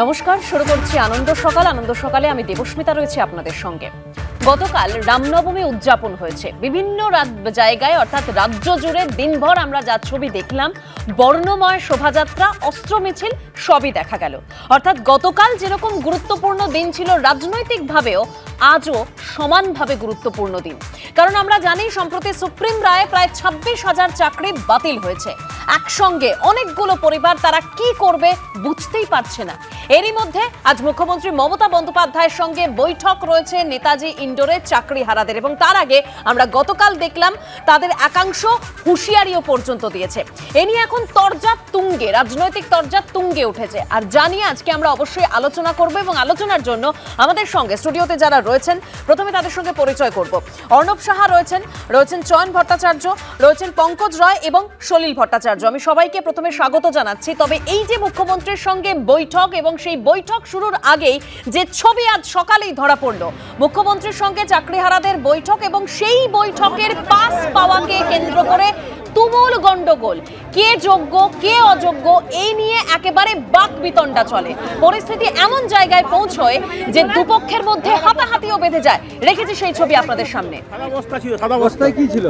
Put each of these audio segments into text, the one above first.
নমস্কার শুরু করছি আনন্দ সকাল। আনন্দ সকালে আমি দেবস্মিতা রয়েছে আপনাদের সঙ্গে। গতকাল রামনবমী উদযাপন হয়েছে। বিভিন্ন জায়গায় অর্থাৎ রাজ্য জুড়ে দিনভর আমরা যা ছবি দেখলাম, বর্ণময় শোভাযাত্রা, অস্ত্র মিছিল, সবই দেখা গেল। অর্থাৎ গতকাল যেরকম গুরুত্বপূর্ণ দিন ছিল, রাজনৈতিকভাবেও আজও সমানভাবে গুরুত্বপূর্ণ দিন। কারণ আমরা জানি, সম্প্রতি সুপ্রিম রায়ে প্রায় ছাব্বিশ হাজার চাকরি বাতিল হয়েছে। একসঙ্গে অনেকগুলো পরিবার তারা কি করবে বুঝতেই পারছে না। এরই মধ্যে আজ মুখ্যমন্ত্রী মমতা বন্দ্যোপাধ্যায়ের সঙ্গে বৈঠক রয়েছে নেতাজি ইন্ডোরে চাকরি হারাদের এবং তার আগে আমরা গতকাল দেখলাম তাদের একাংশ হুঁশিয়ারিও পর্যন্ত দিয়েছে। এ নিয়ে এখন তরজা তুঙ্গে, রাজনৈতিক তরজা তুঙ্গে উঠেছে। আর জানিয়ে আজকে আমরা অবশ্যই আলোচনা করব এবং আলোচনার জন্য আমাদের সঙ্গে স্টুডিওতে যারা রয়েছেন, প্রথমে তাদের সঙ্গে পরিচয় করব। অর্ণব সাহা রয়েছেন রয়েছেন চয়ন ভট্টাচার্য, রয়েছেন পঙ্কজ রয় এবং সলিল ভট্টাচার্য। আমি সবাইকে প্রথমে স্বাগত জানাচ্ছি। তবে এই যে মুখ্যমন্ত্রীর সঙ্গে বৈঠক এবং সেই বৈঠক শুরুর আগেই যে ছবি আজ সকালেই ধরা পড়ল, মুখ্যমন্ত্রীর সঙ্গে চাকরিহারাদের বৈঠক এবং সেই বৈঠকের পাস পাওয়াকে কেন্দ্র করে তুমুল গন্ডগোল কে যোগ্য কে অযোগ্য এই নিয়ে একেবারে বাক বিতণ্ডা চলে। পরিস্থিতি এমন জায়গায় পৌঁছয় যে দুপক্ষের মধ্যে হাতাহাতিও বেঁধে যায়। রেখেছি সেই ছবি আপনাদের সামনে। সাদা বস্তা ছিল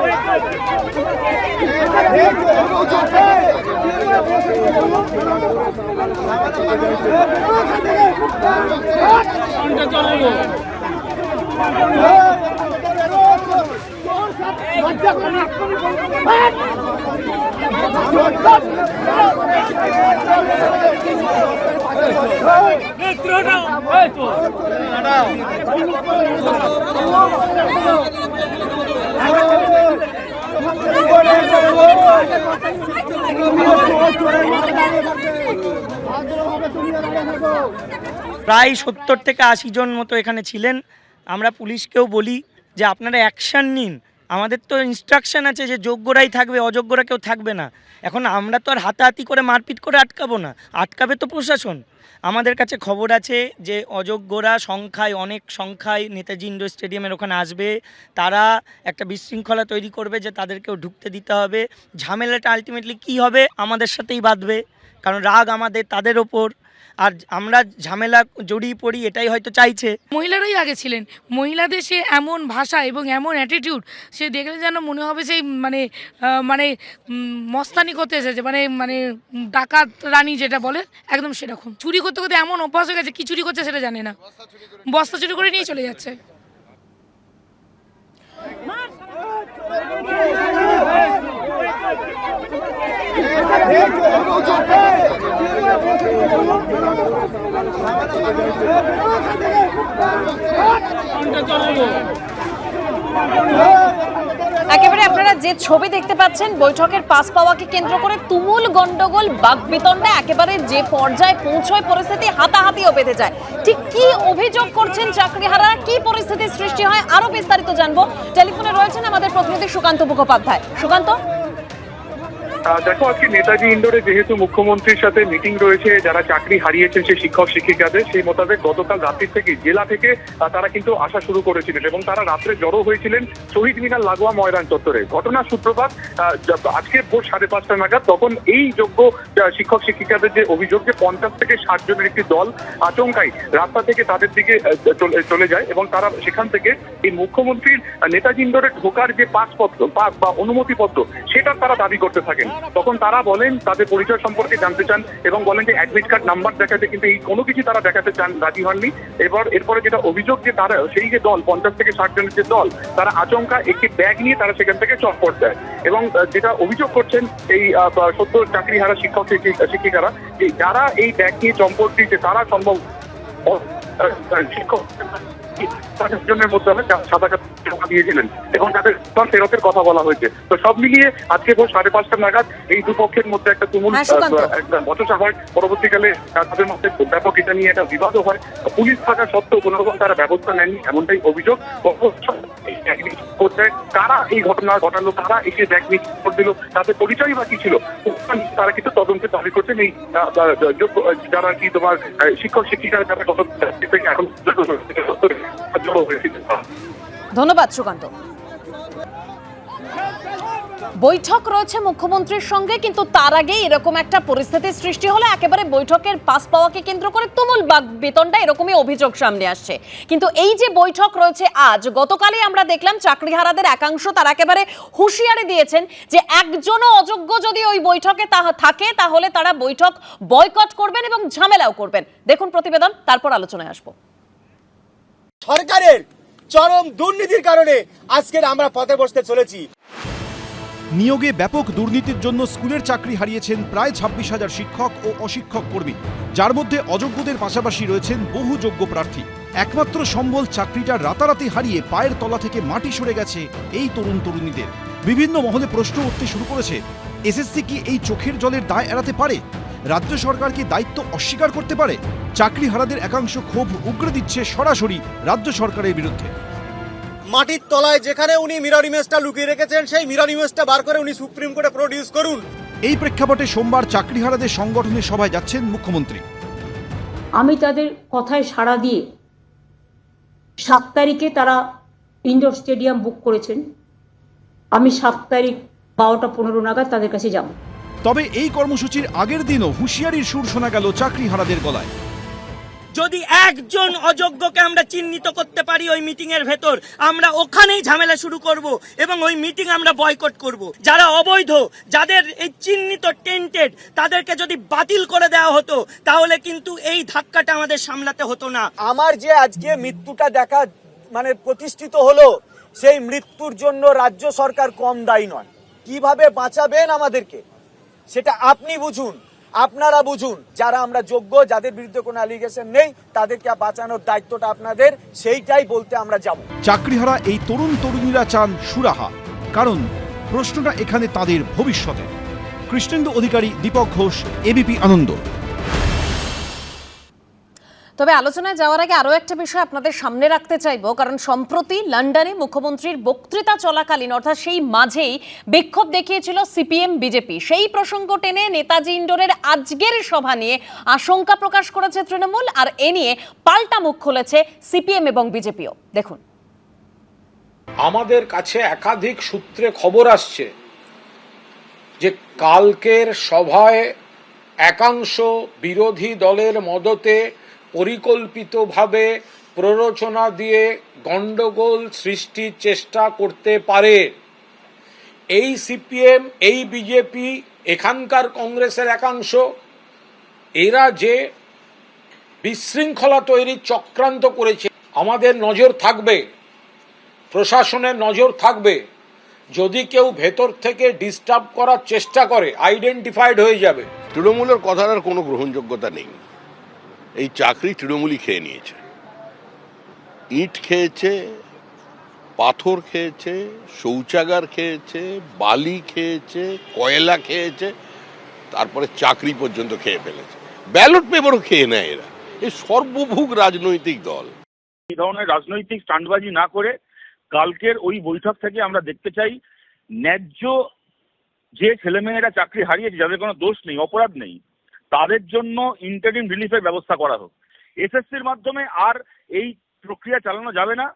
ছিল প্রায় সত্তর থেকে আশি জন মতো এখানে ছিলেন। আমরা পুলিশকেও বলি যে আপনারা অ্যাকশান নিন। আমাদের তো ইনস্ট্রাকশন আছে যে যোগ্যরাই থাকবে, অযোগ্যরা কেউ থাকবে না। এখন আমরা তো আর হাতাহাতি করে মারপিট করে আটকাবো না। আটকাবে তো প্রশাসন। আমাদের কাছে খবর আছে যে অযোগ্যরা সংখ্যায়, অনেক সংখ্যায় নেতাজি ইন্ডোর স্টেডিয়ামের ওখানে আসবে। তারা একটা বিশৃঙ্খলা তৈরি করবে যে তাদেরকেও ঢুকতে দিতে হবে। ঝামেলাটা আলটিমেটলি কী হবে? আমাদের সাথেই বাঁধবে। কারণ রাগ আমাদের, তাদের ওপর। আর আমরা ঝামেলা জড়িয়ে পড়ি, এটাই হয়তো চাইছে। মহিলারাই আগে ছিলেন। মহিলাদের সে এমন ভাষা এবং এমন অ্যাটিটিউড সে দেখলে যেন মনে হবে সেই মানে মানে মস্তানি করতে এসেছে। মানে মানে ডাকাত রানী যেটা বলে, একদম সেরকম। চুরি করতে করতে এমন অভ্যাস হয়ে গেছে, কি চুরি করছে সেটা জানে না। বস্তা চুরি করে নিয়ে চলে যাচ্ছে। একেবারে আপনারা যে ছবি দেখতে পাচ্ছেন, বৈঠকের পাস পাওয়াকে কেন্দ্র করে তুমুল গন্ডগোল, বাকবিতণ্ডা একেবারে যে পর্যায়ে পৌঁছয়, পরিস্থিতি হাতাহাতিও বেঁধে যায়। ঠিক কি অভিযোগ করছেন চাকরিহারারা কি পরিস্থিতির সৃষ্টি হয়? আরও বিস্তারিত জানব। টেলিফোনে রয়েছেন আমাদের প্রতিনিধি সুকান্ত মুখোপাধ্যায়। সুকান্ত? দেখো আজকে নেতাজি ইন্ডোরে যেহেতু মুখ্যমন্ত্রীর সাথে মিটিং রয়েছে, যারা চাকরি হারিয়েছেন সেই শিক্ষক শিক্ষিকাদের, সেই মোতাবেক গতকাল রাত্রির থেকে জেলা থেকে তারা কিন্তু আসা শুরু করেছিলেন এবং তারা রাত্রে জড়ো হয়েছিলেন শহীদ মিনার লাগোয়া ময়দান চত্বরে। ঘটনা সূত্রপাত আজকে ভোর সাড়ে পাঁচটা নাগাদ তখন এই যোগ্য শিক্ষক শিক্ষিকাদের যে অভিযোগ যে পঞ্চাশ থেকে ষাট জনের একটি দল আচমকাই রাস্তা থেকে তাদের দিকে চলে- যায় এবং তারা সেখান থেকে এই মুখ্যমন্ত্রীর নেতাজি ইন্ডোরে ঢোকার যে পাসপত্র, পাস বা অনুমতিপত্র, সেটা তারা দাবি করতে থাকেন। তখন তারা বলেন, তাদের পরিচয় সম্পর্কে জানতে চান এবং বলেন যে অ্যাডমিট কার্ড নাম্বার দেখাতে, কিন্তু এই কোনো কিছু তারা দেখাতে চান, রাজি হননি। এবার, এরপরে যেটা অভিযোগ যে তারা, সেই যে দল, পঞ্চাশ থেকে ষাট জনের যে দল, তারা আচমকা একটি ব্যাগ নিয়ে তারা সেখান থেকে চটপট দেয়। এবং যেটা অভিযোগ করছেন এই সদ্য চাকরি হারা শিক্ষক, শিক্ষিক- শিক্ষিকারা, যে যারা এই ব্যাগ নিয়ে চম্পট দিয়েছে, তারা সম্ভব ও- শিক্ষক পঞ্চাশ জনের মধ্যে হবে সাদা জমা দিয়েছিলেন। এবং তাদের ফেরতের কথা বলা হয়েছে। তো সব মিলিয়ে আজকে ভোর সাড়ে পাঁচটা নাগাদ এই দুপক্ষের মধ্যে একটা তুমুল হ্যাঁ, বচসা হয় পরবর্তীকালে তাদের মধ্যে ব্যাপক এটা নিয়ে একটা বিবাদও হয়। পুলিশ থাকা সত্ত্বেও কোনো রকম তারা ব্যবস্থা নেননি এমনটাই অভিযোগ। করছে কারা এই ঘটনা ঘটালো কারা এসে ব্যাগ খবর দিল তাদের পরিচয় বা কি ছিল? তারা কিন্তু তদন্তের দাবি করছেন এই যারা কি তোমার শিক্ষক শিক্ষিকা যারা গত থেকে এখন ধন্যবাদ, সুকান্ত। বৈঠক রয়েছে মুখ্যমন্ত্রীর সঙ্গে, কিন্তু তার আগে এরকম একটা পরিস্থিতির সৃষ্টি হলো। একেবারে বৈঠকের পাস পাওয়াকে কেন্দ্র করে তুমুল বেতনটা এরকমই অভিযোগ সামনে আসছে। কিন্তু এই যে বৈঠক রয়েছে আজ, গতকালই আমরা দেখলাম চাকরিহারাদের একাংশ তার একেবারে হুঁশিয়ারি দিয়েছেন যে একজনও অযোগ্য যদি ওই বৈঠকে থাকে, তাহলে তারা বৈঠক বয়কট করবেন এবং ঝামেলাও করবেন। দেখুন প্রতিবেদন, তারপর আলোচনায় আসব। সরকারের চরম দুর্নীতির কারণে আজকের আমরা পথে বসতে চলেছি। নিয়োগে ব্যাপক দুর্নীতির জন্য স্কুলের চাকরি হারিয়েছেন প্রায় ছাব্বিশ হাজার শিক্ষক ও অশিক্ষক কর্মী। যার মধ্যে অযোগ্যদের পাশাপাশি রয়েছেন বহু যোগ্য প্রার্থী। একমাত্র সম্বল চাকরিটা রাতারাতি হারিয়ে পায়ের তলা থেকে মাটি সরে গেছে এই তরুণ তরুণীদের। বিভিন্ন মহলে প্রশ্ন উঠতে শুরু করেছে, এসএসসি কি এই চোখের জলের দায় এড়াতে পারে? রাজ্য সরকার কি দায়িত্ব অস্বীকার করতে পারে? চাকরি হারাদের একাংশ ক্ষোভ উগড়ে দিচ্ছে সরাসরি রাজ্য সরকারের বিরুদ্ধে। মাটির তলায় যেখানে উনি মিরর ইমেজটা লুকিয়ে রেখেছেন সেই মিরর ইমেজটা বার করে উনি সুপ্রিম কোর্টে প্রডিউস করুন। এই প্রেক্ষাপটে সোমবার চাকরিহারাদের সংগঠনের সভায় যাচ্ছেন মুখ্যমন্ত্রী। আমি তাদের কথায় সাড়া দিয়ে সাত তারিখে তারা ইনডোর স্টেডিয়াম বুক করেছেন। আমি সাত তারিখ বারোটা পনেরো নাগাদ তাদের কাছে যাব। তবে এই কর্মসূচির আগের দিনও হুঁশিয়ারির সুর শোনা গেল চাকরি হারাদের গলায়। যদি একজন অযোগ্যকে আমরা চিহ্নিত করতে পারি ওই মিটিং এর ভেতর আমরা ওখানেই ঝামেলা শুরু করব এবং ওই মিটিং আমরা বয়কট করব। যারা অবৈধ যাদের এই চিহ্নিত টেন্টেড তাদেরকে যদি বাতিল করে দেওয়া হতো তাহলে কিন্তু এই ধাক্কাটা আমাদের সামলাতে হতো না। আমার যে আজকে মৃত্যুটা দেখা মানে প্রতিষ্ঠিত হলো সেই মৃত্যুর জন্য রাজ্য সরকার কম দায়ী নয়। কীভাবে বাঁচাবেন আমাদেরকে? সেটা আপনি বুঝুন, আপনারা বুঝুন, যারা আমরা যোগ্য, যাদের বিরুদ্ধে কোনো অ্যালিগেশন নেই, তাদেরকে বাঁচানোর দায়িত্বটা আপনাদের, সেইটাই বলতে আমরা যাব। চাকরিহারা এই তরুণ তরুণীরা চান সুরাহা, কারণ প্রশ্নটা এখানে তাদের ভবিষ্যতে কৃষ্ণেন্দু অধিকারী দীপক ঘোষ, এবিপি আনন্দ। তবে আলোচনায় যাওয়ার আগে আরও একটা বিষয় আপনাদের সামনে রাখতে চাইব, কারণ সম্প্রতি লন্ডনে মুখ্যমন্ত্রীর বক্তৃতা চলাকালীন, অর্থাৎ সেই মাঝেই বিক্ষোভ দেখিয়েছিল সিপিএম, বিজেপি। সেই প্রসঙ্গ টেনে নেতাজি ইন্ডোরের আজকের সভা নিয়ে আশঙ্কা প্রকাশ করেছে তৃণমূল, আর এ নিয়ে পাল্টা মুখ খুলেছে সিপিএম এবং বিজেপিও। দেখুন। আমাদের কাছে একাধিক সূত্রে খবর আসছে যে কালকের সভায় একাংশ বিরোধী দলের মদতে পরিকল্পিতভাবে প্ররোচনা দিয়ে গন্ডগোল সৃষ্টির চেষ্টা করতে পারে। এই সিপিএম, এই বিজেপি, এখানকার কংগ্রেসের একাংশ, এরা যে বিশৃঙ্খলা তৈরির চক্রান্ত করেছে, আমাদের নজর থাকবে, প্রশাসনের নজর থাকবে। যদি কেউ ভেতর থেকে ডিস্টার্ব করার চেষ্টা করে আইডেন্টিফাইড হয়ে যাবে। তৃণমূলের কথার কোনো গ্রহণযোগ্যতা নেই। এই চাকরি তৃণমূলই খেয়ে নিয়েছে। ইট খেয়েছে, পাথর খেয়েছে, শৌচাগার খেয়েছে, বালি খেয়েছে, কয়লা খেয়েছে, তারপরে চাকরি পর্যন্ত খেয়ে ফেলেছে। ব্যালট পেপারও খেয়ে নেয় এরা। এই সর্বভুগ রাজনৈতিক দল। এই ধরনের রাজনৈতিক স্টান্ডবাজি না করে কালকের ওই বৈঠক থেকে আমরা দেখতে চাই, ন্যায্য যে ছেলেমেয়েরা চাকরি হারিয়েছে, যাদের কোনো দোষ নেই, অপরাধ নেই তাদের জন্য ইন্টারিম রিলিফের ব্যবস্থা করা হোক। এসএসসির মাধ্যমে আর এই প্রক্রিয়া চালানো যাবে না।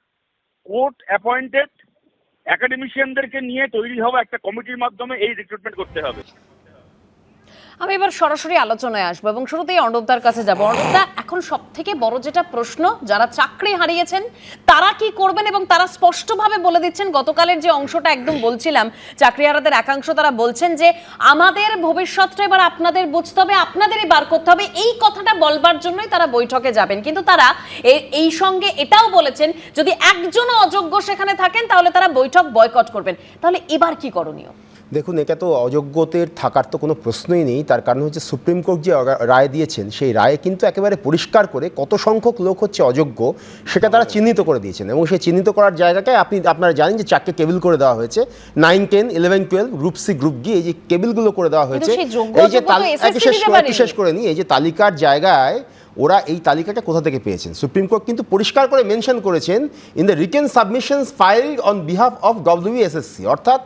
কোর্ট অ্যাপয়েন্টেড একাডেমিশিয়ানদেরকে নিয়ে তৈরি হওয়া একটা কমিটির মাধ্যমে এই রিক্রুটমেন্ট করতে হবে। আমি এবার সরাসরি আলোচনায় আসব এবং শুরুতেই অর্ণবদার কাছে যাব। অর্ণবদা, এখন সব থেকে বড় যেটা প্রশ্ন, যারা চাকরি হারিয়েছেন, তারা কি করবেন এবং তারা স্পষ্টভাবে বলে দিচ্ছেন, গতকালের যে অংশটা একদম বলছিলাম চাকরি হারাদের একাংশ তারা বলছেন যে, আমাদের ভবিষ্যৎটা এবার আপনাদের বুঝতে হবে, আপনাদেরই বার করতে হবে। এই কথাটা বলবার জন্যই তারা বৈঠকে যাবেন। কিন্তু তারা এই সঙ্গে এটাও বলেছেন, যদি একজনও অযোগ্য সেখানে থাকেন, তাহলে তারা বৈঠক বয়কট করবেন। তাহলে এবার কি করণীয়? দেখুন এটা তো অযোগ্যদের থাকার তো কোনো প্রশ্নই নেই। তার কারণ হচ্ছে সুপ্রিম কোর্ট যে রায় দিয়েছেন সেই রায়ে কিন্তু একেবারে পরিষ্কার করে কত সংখ্যক লোক হচ্ছে অযোগ্য সেটা তারা চিহ্নিত করে দিয়েছেন। এবং সেই চিহ্নিত করার জায়গাকে আপনি আপনারা জানেন যে চারটে কেবিল করে দেওয়া হয়েছে। Nine ten eleven twelve group C group D এই যে কেবিলগুলো করে দেওয়া হয়েছে। এই যে শেষ করে- একটু শেষ করে নিই এই যে তালিকার জায়গায় ওরা এই তালিকাটা কোথা থেকে পেয়েছেন? সুপ্রিম কোর্ট কিন্তু পরিষ্কার করে মেনশন করেছেন in the written submissions file on behalf of WSSC অর্থাৎ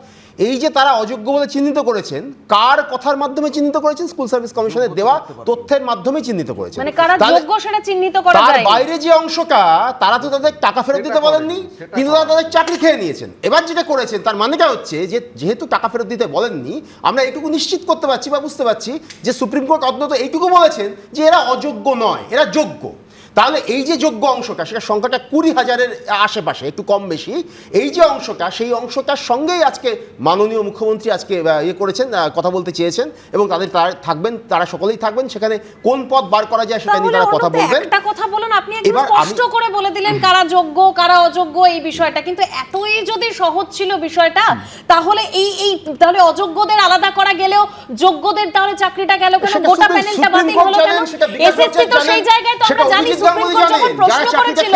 এই যে তারা অযোগ্য বলে চিহ্নিত করেছেন কার কথার মাধ্যমে চিহ্নিত করেছেন? স্কুল সার্ভিস কমিশনের দেওয়া তথ্যের মাধ্যমে চিহ্নিত করেছেন। মানে কারা যোগ্য সেটা চিহ্নিত করা তার বাইরে যে অংশটা তারা তো তাদের টাকা ফেরত দিতে বলেননি কিন্তু তারা তাদের চাকরি খেয়ে নিয়েছেন। এবার যেটা করেছেন তার মানেটা হচ্ছে যে যেহেতু টাকা ফেরত দিতে বলেননি আমরা এটুকু নিশ্চিত করতে পারছি বা বুঝতে পারছি যে সুপ্রিম কোর্ট অন্তত এইটুকু বলেছেন যে এরা অযোগ্য নয় এরা যোগ্য। তাহলে এই যে যোগ্য অংশটা সেটা সংখ্যাটা কুড়ি হাজারের আশেপাশে একটু কম বেশি এই যে অংশটা সেই অংশটার সঙ্গেই আজকে মাননীয় মুখ্যমন্ত্রী আজকে ইয়ে করেছেন কথা বলতে চেয়েছেন এবং তাদের তারা থাকবেন তারা সকলেই থাকবেন সেখানে কোন পথ বার করা যায় সেটা নিয়ে তারা কথা বলবেন। একটা কথা বলুন আপনি একদম স্পষ্ট করে বলে দিলেন কারা যোগ্য কারা অযোগ্য এই বিষয়টা কিন্তু এতই যদি সহজ ছিল বিষয়টা তাহলে এই এই তাহলে অযোগ্যদের আলাদা করা গেলেও যোগ্যদের তাহলে চাকরিটা গেল কেন? গোটা প্যানেলটা বাতিল হলো কেন? এসএসসি তো সেই জায়গায় তো আমরা জানি সুপ্রিম কোর্ট যখন প্রশ্ন করেছিল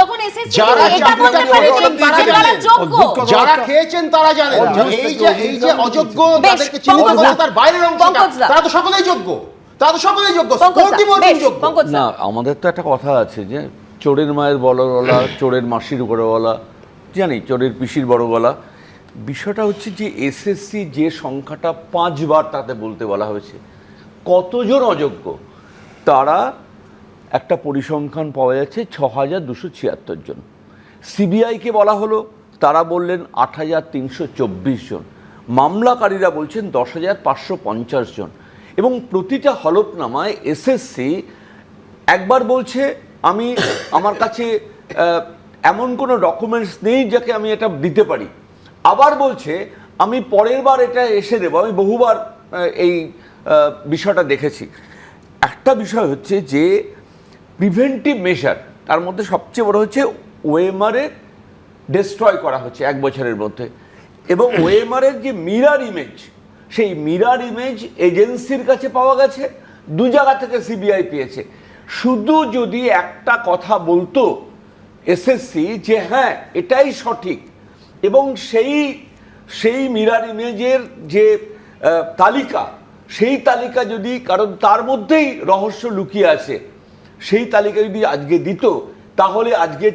তখন এসএসসি এটা বলতে চাকরিটা পারেনি খেয়েছেন তারা যে কারা যোগ্য। যারা খেয়েছেন তারা জানেন। এই যে এই যে অযোগ্য তাদেরকে চিহ্নিত পঙ্কজ তার বাইরের অংশটা তারা তো সকলেই যোগ্য। তারা তো সকলেই যোগ্য। পঙ্কজ দা, যোগ্য। না আমাদের তো একটা কথা আছে যে চোরের মায়ের বড় গলা চোরের মাসির বড় গলা জানি চোরের পিসির বড় গলা। বিষয়টা হচ্ছে যে এসএসসি যে সংখ্যাটা পাঁচবার তাতে বলতে বলা হয়েছে কতজন অযোগ্য? তারা একটা পরিসংখ্যান পাওয়া যাচ্ছে ছ হাজার দুশো ছিয়াত্তর জন। সিবিআইকে বলা হলো, তারা বললেন আট হাজার তিনশো চব্বিশ জন। মামলাকারীরা বলছেন দশ হাজার পাঁচশো পঞ্চাশ জন। এবং প্রতিটা হলফনামায় এসএসসি একবার বলছে, আমি আমার কাছে এমন কোনো ডকুমেন্টস নেই যাকে আমি এটা দিতে পারি। আবার বলছে, আমি পরের বার এটা এসে দেবো। আমি বহুবার এই বিষয়টা দেখেছি। একটা বিষয় হচ্ছে যে প্রিভেন্টিভ মেশার তার মধ্যে সবচেয়ে বড় হচ্ছে ওয়েমারে ডিস্ট্রয় করা হচ্ছে এক বছরের মধ্যে। এবং ওয়েমারের যে মিরার ইমেজ সেই মিরার ইমেজ এজেন্সির কাছে পাওয়া গেছে, দু জায়গা থেকে সিবিআই পেয়েছে। শুধু যদি একটা কথা বলতো এসএসসি যে হ্যাঁ এটাই সঠিক, এবং সেই সেই মিরার ইমেজের যে তালিকা, সেই তালিকা যদি কারণ তার মধ্যেই রহস্য লুকিয়ে আছে সেই তালিকা যদি আজকে দিত তাহলে আজকে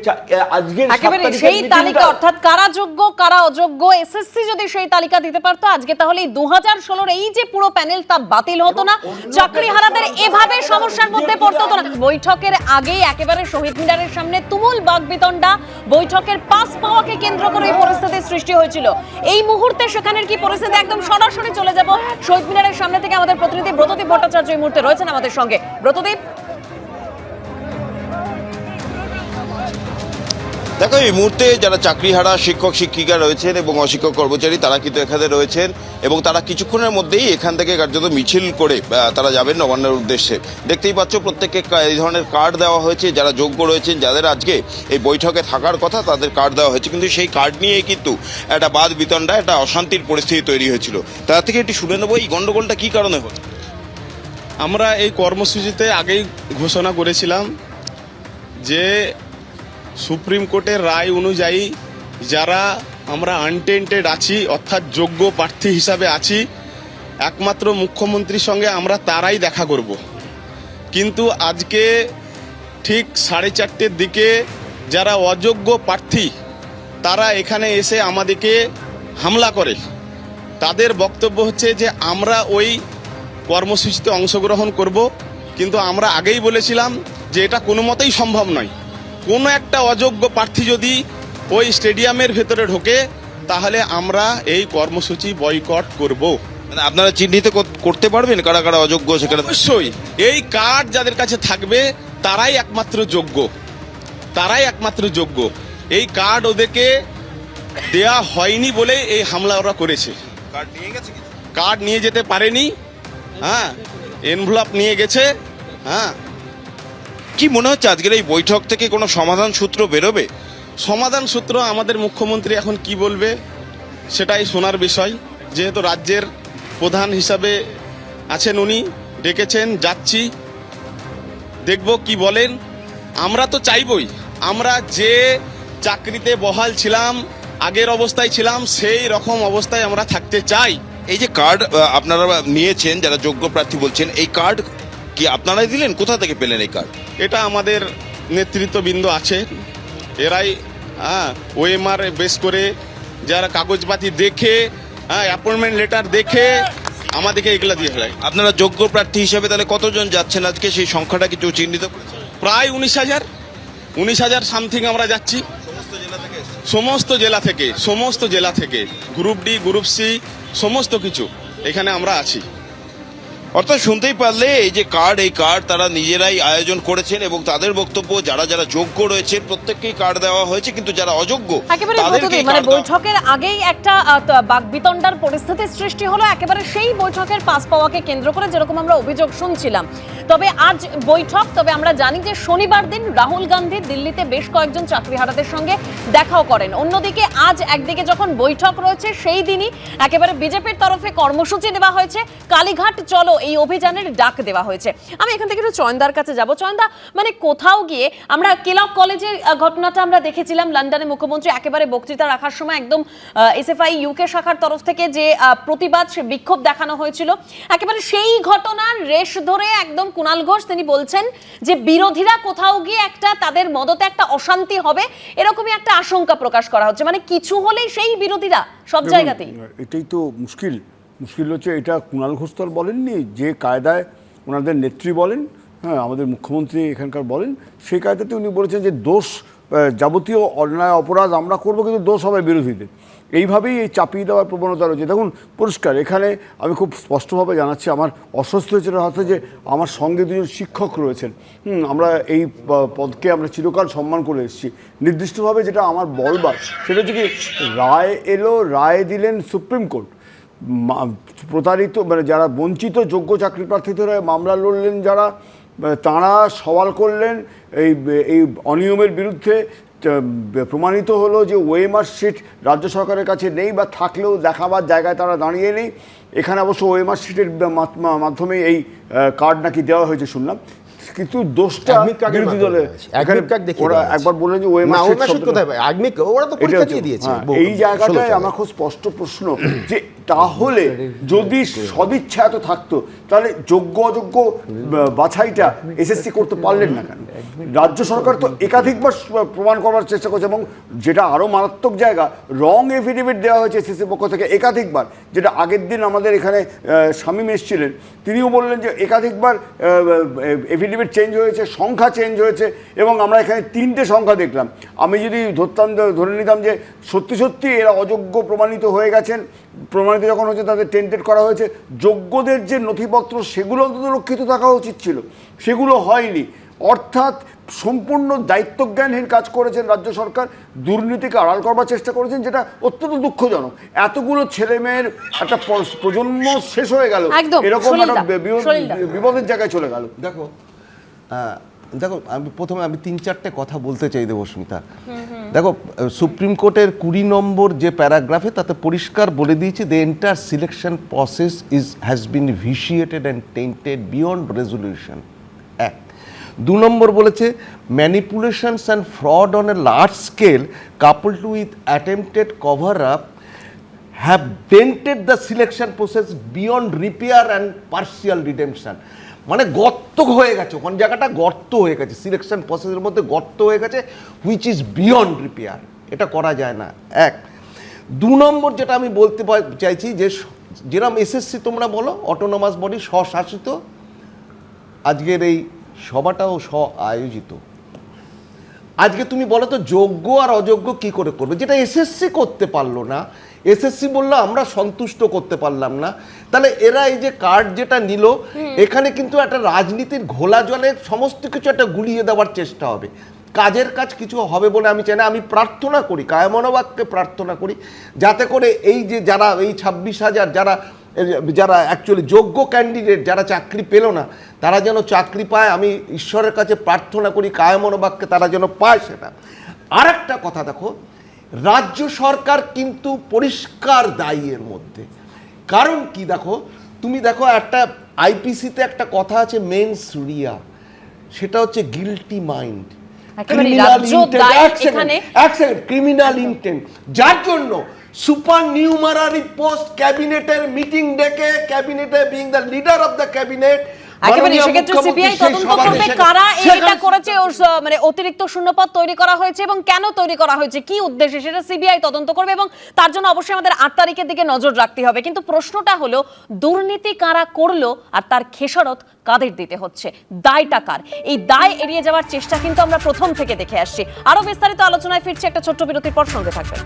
আজকের সাত একেবারে তারিখের সেই তালিকা অর্থাৎ কারা যোগ্য কারা অযোগ্য এসএসসি যদি সেই তালিকা দিতে পারতো আজকে তাহলে দু হাজার ষোলোর এই যে পুরো প্যানেল তা বাতিল হতো না চাকরি হারাদের এভাবে সমস্যার মধ্যে পড়তো না। বৈঠকের আগেই একেবারে শহীদ মিনারের সামনে তুমুল বাগবিতণ্ডা বৈঠকের পাস পাওয়াকে কেন্দ্র করে এই পরিস্থিতির সৃষ্টি হয়েছিল। এই মুহূর্তে সেখানের কি পরিস্থিতি একদম সরাসরি চলে যাব? শহীদ মিনারের সামনে থেকে আমাদের প্রতিনিধি ব্রতদীপ ভট্টাচার্য এই মুহূর্তে রয়েছেন আমাদের সঙ্গে। ব্রতদীপ দেখো, এই মুহূর্তে যারা চাকরিহারা শিক্ষক, শিক্ষিকা রয়েছেন এবং অশিক্ষক কর্মচারী, তারা কিন্তু এখানে রয়েছেন এবং তারা কিছুক্ষণের মধ্যেই এখান থেকে কার্যত মিছিল করে তারা যাবেন নবান্নের উদ্দেশ্যে। দেখতেই পাচ্ছ, প্রত্যেককে এই ধরনের কার্ড দেওয়া হয়েছে। যারা যোগ্য রয়েছেন, যাদের আজকে এই বৈঠকে থাকার কথা, তাদের কার্ড দেওয়া হয়েছে। কিন্তু সেই কার্ড নিয়ে কিন্তু একটা বাদ বিতণ্ডা একটা অশান্তির পরিস্থিতি তৈরি হয়েছিল। তার থেকে একটি শুনে নেব, এই গণ্ডগোলটা কী কারণে হলো? আমরা এই কর্মসূচিতে আগেই ঘোষণা করেছিলাম যে সুপ্রিম কোর্টের রায় অনুযায়ী যারা আমরা আনটেন্টেড আছি, অর্থাৎ যোগ্য প্রার্থী হিসাবে আছি, একমাত্র মুখ্যমন্ত্রীর সঙ্গে আমরা তারাই দেখা করব। কিন্তু আজকে ঠিক সাড়ে চারটের দিকে যারা অযোগ্য প্রার্থী, তারা এখানে এসে আমাদেরকে হামলা করে। তাদের বক্তব্য হচ্ছে যে, আমরা ওই কর্মসূচিতে অংশগ্রহণ করব, কিন্তু আমরা আগেই বলেছিলাম যে, এটা কোনো মতেই সম্ভব নয়। কোনো একটা অযোগ্য প্রার্থী যদি ওই স্টেডিয়ামের ভেতরে ঢোকে তাহলে আমরা এই কর্মসূচি বয়কট করব। মানে আপনারা চিহ্নিত করতে পারবেন কারা কারা অযোগ্য সেখানে? অবশ্যই। এই কার্ড যাদের কাছে থাকবে তারাই একমাত্র যোগ্য। তারাই একমাত্র যোগ্য। এই কার্ড ওদেরকে দেয়া হয়নি বলে এই হামলা ওরা করেছে। কার্ড নিয়ে গেছে কার্ড নিয়ে যেতে পারেনি। হ্যাঁ এনভেলপ নিয়ে গেছে। হ্যাঁ কি মনে হচ্ছে আজকের এই বৈঠক থেকে কোনো সমাধান সূত্র বেরোবে? সমাধান সূত্র আমাদের মুখ্যমন্ত্রী এখন কি বলবে সেটাই শোনার বিষয়। যেহেতু রাজ্যের প্রধান হিসাবে আছেন উনি ডেকেছেন যাচ্ছি। দেখব কি বলেন। আমরা তো চাইবই। আমরা যে চাকরিতে বহাল ছিলাম আগের অবস্থায় ছিলাম সেই রকম অবস্থায় আমরা থাকতে চাই। এই যে কার্ড আপনারা নিয়েছেন যারা যোগ্য প্রার্থী বলছেন এই কার্ড কি আপনারাই দিলেন? কোথা থেকে পেলেন এই কার্ড? এটা আমাদের নেতৃত্ববৃন্দ আছে। এরাই হ্যাঁ ওএমআর বেস করে যারা কাগজপাতি দেখে হ্যাঁ অ্যাপয়েন্টমেন্ট লেটার দেখে আমাদেরকে এগুলা দিয়ে ফেলায়। আপনারা যোগ্য প্রার্থী হিসেবে তাহলে কতজন যাচ্ছেন? আজকে সেই সংখ্যাটা কিছু চিহ্নিত করেছেন? প্রায় উনিশ হাজার। উনিশ হাজার সামথিং আমরা যাচ্ছি। সমস্ত জেলা থেকে সমস্ত জেলা থেকে গ্রুপ ডি গ্রুপ সি সমস্ত কিছু এখানে আমরা আছি। অর্থাৎ শুনতেই পারলে এই যে কার্ড এই কার্ড তারা নিজেরাই আয়োজন করেছেন এবং তাদের বক্তব্য যারা যারা যোগ্য রয়েছেন প্রত্যেককেই কার্ড দেওয়া হয়েছে কিন্তু যারা অযোগ্য মানে বৈঠকের আগেই একটা বাকবিতণ্ডার পরিস্থিতির সৃষ্টি হলো একেবারে সেই বৈঠকের পাস পাওয়াকে কেন্দ্র করে যেরকম আমরা অভিযোগ শুনছিলাম। তবে আজ বৈঠক তবে আমরা জানি যে শনিবার দিন রাহুল গান্ধী দিল্লিতে বেশ কয়েকজন চাকরিহারাদের সঙ্গে দেখাও করেন। অন্যদিকে আজ একদিকে যখন বৈঠক রয়েছে সেই দিনই একেবারে বিজেপির তরফে কর্মসূচি দেওয়া হয়েছে। কালীঘাট চলো এই অভিযানের ডাক দেওয়া হয়েছে। আমি এখান থেকে একটু চয়নদার কাছে যাব। চয়নদা মানে কোথাও গিয়ে আমরা কেলক কলেজের ঘটনাটা আমরা দেখেছিলাম লন্ডনে মুখ্যমন্ত্রী একেবারে বক্তৃতা রাখার সময় একদম এসএফআই ইউকে শাখার তরফ থেকে যে প্রতিবাদ সে বিক্ষোভ দেখানো হয়েছিল। একেবারে সেই ঘটনার রেশ ধরে একদম কুণাল ঘোষ তিনি বলছেন যে বিরোধীরা কোথাও গিয়ে একটা তাদের মদতে একটা অশান্তি হবে এরকমই একটা আশঙ্কা প্রকাশ করা হচ্ছে। মানে কিছু হলেই সেই বিরোধীরা সব জায়গাতেই। এটাই তো মুশকিল। মুশকিল হচ্ছে এটা কুণাল ঘোষ তো বলেননি যে কায়দায় ওনাদের নেত্রী বলেন হ্যাঁ আমাদের মুখ্যমন্ত্রী এখানকার বলেন সেই কায়দাতে উনি বলেছেন যে দোষ যাবতীয় অন্যায় অপরাধ আমরা করব কিন্তু দোষ হবে বিরোধীদের। এইভাবেই এই চাপিয়ে দেওয়ার প্রবণতা রয়েছে। দেখুন পরিষ্কার এখানে আমি খুব স্পষ্টভাবে জানাচ্ছি আমার অস্বস্তি হয়েছিল হয়তো যে আমার সঙ্গে দুজন শিক্ষক রয়েছেন। হুম, আমরা এই পদকে আমরা চিরকাল সম্মান করে এসেছি। নির্দিষ্টভাবে যেটা আমার বলবার সেটা হচ্ছে কি রায় এলো রায় দিলেন সুপ্রিম কোর্ট। প্রতারিত মানে যারা বঞ্চিত যোগ্য চাকরি প্রার্থীদের মামলা লড়লেন যারা তাঁরা সওয়াল করলেন এই এই অনিয়মের বিরুদ্ধে প্রমাণিত হলো যে ওয়েমার সিট রাজ্য সরকারের কাছে নেই বা থাকলেও দেখাবার জায়গায় তারা দাঁড়িয়ে নেই। এখানে অবশ্য ওয়েমার শিটের মাধ্যমে এই কার্ড নাকি দেওয়া হয়েছে শুনলাম। কিন্তু দোষটা বিরোধী দেখিয়ে ওরা একবার বললেন যে ওয়েমার ওনার কোথায়? ওরা তো পরীক্ষা দিয়ে দিয়েছে। হ্যাঁ, এই জায়গাটায় আমার খুব স্পষ্ট প্রশ্ন যে তাহলে যদি সদিচ্ছা এত থাকতো তাহলে যোগ্য অযোগ্য বাছাইটা এসএসসি করতে পারলেন না কেন? রাজ্য সরকার তো একাধিকবার প্রমাণ করার চেষ্টা করছে এবং যেটা আরও মারাত্মক জায়গা রং এফিডেভিট দেওয়া হয়েছে এসএসসি পক্ষ থেকে একাধিকবার যেটা আগের দিন আমাদের এখানে শামীম এসছিলেন তিনিও বললেন যে একাধিকবার এফিডেভিট চেঞ্জ হয়েছে সংখ্যা চেঞ্জ হয়েছে এবং আমরা এখানে তিনটে সংখ্যা দেখলাম। আমি যদি ধরতাম ধরে নিতাম যে সত্যি সত্যি এরা অযোগ্য প্রমাণিত হয়ে গেছেন প্রমাণিত যখন হচ্ছে তাদের টেন্টেড করা হয়েছে যোগ্যদের যে নথিপত্র সেগুলো অন্তত রক্ষিত থাকা উচিত ছিল। সেগুলো হয়নি। অর্থাৎ সম্পূর্ণ দায়িত্বজ্ঞানহীন কাজ করেছেন রাজ্য সরকার দুর্নীতিকে আড়াল করবার চেষ্টা করেছেন যেটা অত্যন্ত দুঃখজনক। এতগুলো ছেলে মেয়ের একটা প্রজন্ম শেষ হয়ে গেল। এরকম একটা। বিপদের জায়গায় চলে গেল। দেখো দেখো আমি প্রথমে আমি তিন চারটে কথা বলতে চাই দেবস্মিতা দেখো সুপ্রিম কোর্টের কুড়ি নম্বর যে প্যারাগ্রাফে তাতে পরিষ্কার বলে দিয়েছে the entire selection process is has been vitiated and tainted beyond resolution এক। দু নম্বর বলেছে manipulations and fraud on a large scale coupled with attempted cover up have dented the selection process beyond repair and partial redemption. মানে গর্ত হয়ে গেছে। কোন জায়গাটা গর্ত হয়ে গেছে। সিলেকশন প্রসেসের মধ্যে গর্ত হয়ে গেছে হুইচ ইজ বিয়ন্ড রিপেয়ার এটা করা যায় না। এক, দু নম্বর যেটা আমি বলতে চাইছি যে যেরকম এসএসসি তোমরা বলো অটোনোমাস বডি স্বশাসিত। আজকের এই সভাটাও স্ব আয়োজিত আজকে তুমি বলো তো, যোগ্য আর অযোগ্য কি করে করবে? যেটা এসএসসি করতে পারল না এসএসসি বলল আমরা সন্তুষ্ট করতে পারলাম না। তাহলে এরা এই যে কার্ড যেটা নিল এখানে কিন্তু একটা রাজনীতির ঘোলা জলে সমস্ত কিছু একটা গুলিয়ে দেওয়ার চেষ্টা হবে। কাজের কাজ কিছু হবে বলে আমি চাই না আমি প্রার্থনা করি কায়মনোবাক্যে প্রার্থনা করি যাতে করে এই যে যারা এই ছাব্বিশ হাজার যারা যারা অ্যাকচুয়ালি যোগ্য ক্যান্ডিডেট যারা চাকরি পেল না তারা যেন চাকরি পায় আমি ঈশ্বরের কাছে প্রার্থনা করি কায়মনোবাক্যে তারা যেন পায় সেটা। আর একটা কথা দেখো রাজ্য সরকার কিন্তু পরিষ্কার দায়ী এর মধ্যে। কারণ কি দেখো তুমি দেখো একটা আইপিসিতে একটা কথা আছে মেন সুরিয়া সেটা হচ্ছে গিলটি মাইন্ড ক্রিমিনাল ইন্টেন্ট যার জন্য সুপার নিউমারারি পোস্ট ক্যাবিনেটের মিটিং ডেকে ক্যাবিনেটে being the leader of the cabinet একেবারে সেক্ষেত্রে সিবিআই তদন্ত করবে কারা এটা করেছে মানে অতিরিক্ত শূন্যপদ তৈরি করা হয়েছে এবং কেন তৈরি করা হয়েছে কি উদ্দেশ্যে সেটা সিবিআই তদন্ত করবে এবং তার জন্য অবশ্যই আমাদের আট তারিখের দিকে নজর রাখতে হবে। কিন্তু প্রশ্নটা হলো দুর্নীতি কারা করল আর তার খেসারত কাদের দিতে হচ্ছে? দায়টা কার? এই দায় এড়িয়ে যাওয়ার চেষ্টা কিন্তু আমরা প্রথম থেকে দেখে আসছি। আরও বিস্তারিত আলোচনায় ফিরছি একটা ছোট্ট বিরতির পর সঙ্গে থাকবেন।